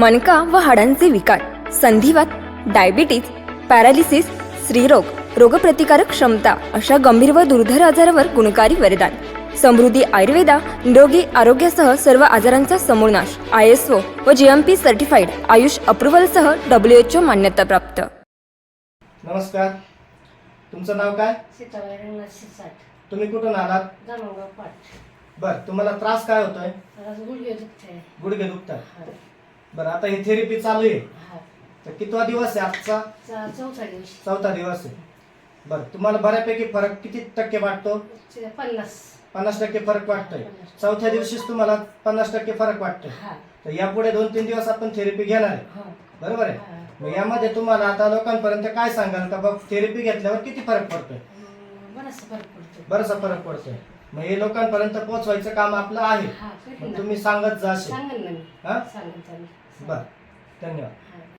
मणका व हाडांचे विकार संधिवात diabetes paralysis स्त्रीरोग रोगप्रतिकारक क्षमता अशा गंभीर व दुर्धर आजारावर गुणकारी वरदान. समृद्धी आयुर्वेदा निरोगी आरोग्यासह सर्व आजारांचा समूळ नाश आय एस ओ व G M P certified AYUSH अप्रुव्हलसह W H O मान्यताप्राप्त नमस्कार. तुमचं नाव काय? सीताबाई तुम्ही कुठून आलात? पाठ बर तुम्हाला त्रास काय होतोय? गुडघे दुखते गुडघे दुखतात. बरं आता ही थेरपी चालू आहे. हा. तर कितवा दिवस आहे आजचा? चा- चौथा दिवशी चौथा दिवस आहे. बरं तुम्हाला बऱ्यापैकी फरक किती टक्के वाटतो? पन्नास. पन्नास टक्के फरक वाटतोय. चौथ्या दिवशीच तुम्हाला पन्नास टक्के फरक वाटतोय. हा. तर यापुढे दोन तीन दिवस आपण थेरपी घेणार आहे. हा. बरोबर आहे? हा. मग यामध्ये तुम्हाला आता लोकांपर्यंत काय सांगाल? का बघ थेरपी घेतल्यावर किती फरक पडतोय? अं, बराचसा फरक पडतो बराचसा फरक पडतोय. मग हे लोकांपर्यंत पोहोचवायचं काम आपलं आहे. हा करीन मग ना. तुम्ही सांगत जाशील सांगेन ना मी. हा? सांगेन त्यांना. बर धन्यवाद हा